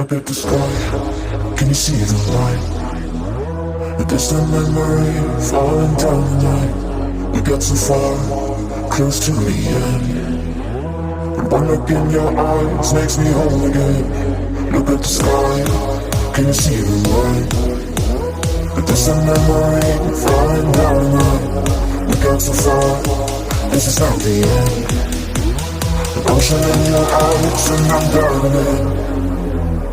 up at the sky. Can you see the light? A distant memory falling down the night. We got so far, close to the end. But one look in your eyes makes me whole again. Look at the sky. Can you see the light? A distant memory falling down the night. We got so far. This is not the end. Ocean in your eyes and I'm burning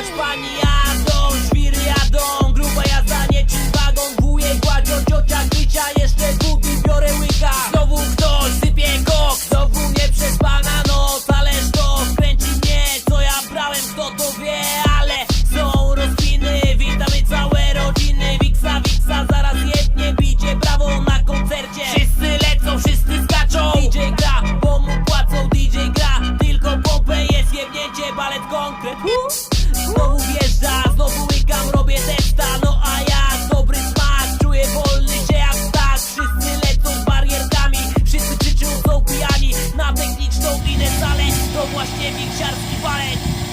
Poznać pani jadą, żwiry jadą właśnie wikciarski balet